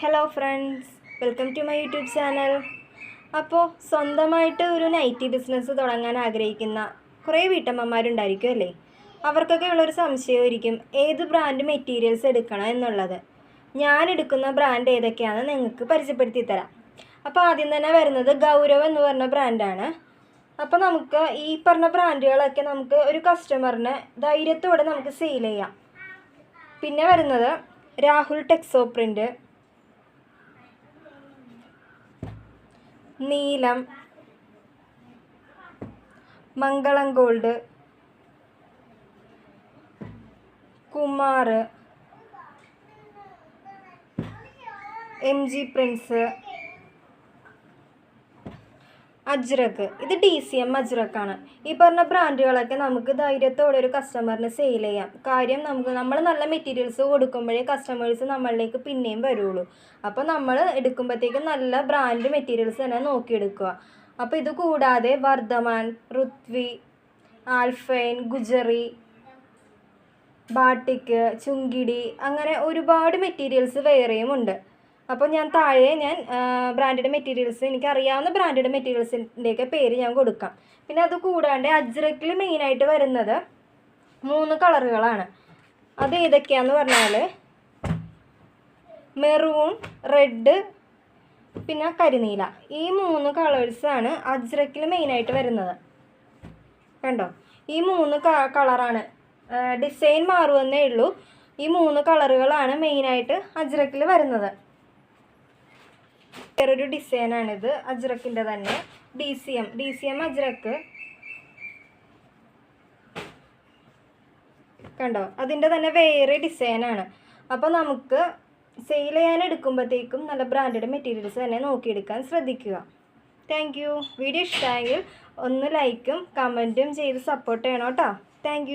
Hello friends welcome to my YouTube channel അപ്പോൾ സ്വന്തമായിട്ട് ഒരു നൈറ്റി ബിസിനസ് തുടങ്ങാൻ ആഗ്രഹിക്കുന്ന കുറേ വീട്ടമ്മമാരുണ്ടായിരിക്കും അല്ലേ? അവർക്കൊക്കെ ഉള്ളൊരു സംശയമായിരിക്കും ഏത് ബ്രാൻഡ് മെറ്റീരിയൽസ് എടുക്കണം എന്നുള്ളത്? ഞാൻ എടുക്കുന്ന ബ്രാൻഡ് ഏതൊക്കെയാണെന്ന് നിങ്ങൾക്ക് പരിചയപ്പെടുത്തി തരാം. അപ്പോൾ ആദ്യം തന്നെ വരുന്നത് ഗൗരവ് എന്ന് പറഞ്ഞ ബ്രാൻഡാണ് അപ്പോൾ നമുക്ക് ഈ പറഞ്ഞ ബ്രാൻഡുകളൊക്കെ നമുക്ക് ഒരു കസ്റ്റമറിന് ധൈര്യത്തോടെ നമുക്ക് സെയിൽ ചെയ്യാം. പിന്നെ വരുന്നത് Rahul ടെക്സോ print Neelam Mangalam gold Kumar M G prince Ajrak ഇത് ഡി സി എം അജ്രക്കാണ്. ഈ പറഞ്ഞ ബ്രാൻഡുകളൊക്കെ നമുക്ക് ധൈര്യത്തോടെ ഒരു കസ്റ്റമറിന് സെയിൽ ചെയ്യാം. കാര്യം നമുക്ക് നമ്മൾ നല്ല മെറ്റീരിയൽസ് കൊടുക്കുമ്പോഴേ കസ്റ്റമേഴ്സ് നമ്മളിലേക്ക് പിന്നെയും വരുള്ളൂ. അപ്പോൾ നമ്മൾ എടുക്കുമ്പോഴത്തേക്കും നല്ല ബ്രാൻഡ് മെറ്റീരിയൽസ് തന്നെ നോക്കിയെടുക്കുക. അപ്പോൾ ഇത് കൂടാതെ വർദ്ധമാൻ ഋത്വി ആൽഫൈൻ ഗുജറി ബാട്ടിക്ക് ചുങ്കിടി അങ്ങനെ ഒരുപാട് മെറ്റീരിയൽസ് വേറെയും ഉണ്ട്. അപ്പോൾ ഞാൻ താഴെ ഞാൻ ബ്രാൻഡഡ് മെറ്റീരിയൽസ് എനിക്ക് അറിയാവുന്ന ബ്രാൻഡഡ് മെറ്റീരിയൽസിന്റെയൊക്കെ പേര് ഞാൻ കൊടുക്കാം. പിന്നെ അത് കൂടാണ്ട് അജ്രക്കിൽ മെയിനായിട്ട് വരുന്നത് മൂന്ന് കളറുകളാണ്. അത് ഏതൊക്കെയാന്ന് പറഞ്ഞാൽ മെറൂൺ റെഡ് പിന്നെ കരിനീല. ഈ മൂന്ന് കളേഴ്സാണ് അജ്രക്കിൽ മെയിനായിട്ട് വരുന്നത്. കണ്ടോ? ഈ മൂന്ന് കളറാണ് ഡിസൈൻ മാറുമെന്നേ ഉള്ളൂ. ഈ മൂന്ന് കളറുകളാണ് മെയിനായിട്ട് അജ്രക്കിൽ വരുന്നത്. വേറൊരു ഡിസൈനാണിത് അജ്രക്കിന്റെ തന്നെ. D C M D C M Ajrak. കണ്ടോ? അതിന്റെ തന്നെ വേറെ ഡിസൈനാണ്. അപ്പോൾ നമുക്ക് സെയിൽ ചെയ്യാൻ എടുക്കുമ്പോഴത്തേക്കും നല്ല ബ്രാൻഡഡ് മെറ്റീരിയൽസ് തന്നെ നോക്കിയെടുക്കാൻ ശ്രദ്ധിക്കുക. താങ്ക് യു വീഡിയോ ഇഷ്ടമായെങ്കിൽ ഒന്ന് ലൈക്കും കമന്റും ചെയ്ത് സപ്പോർട്ട് ചെയ്യണം കേട്ടോ. താങ്ക്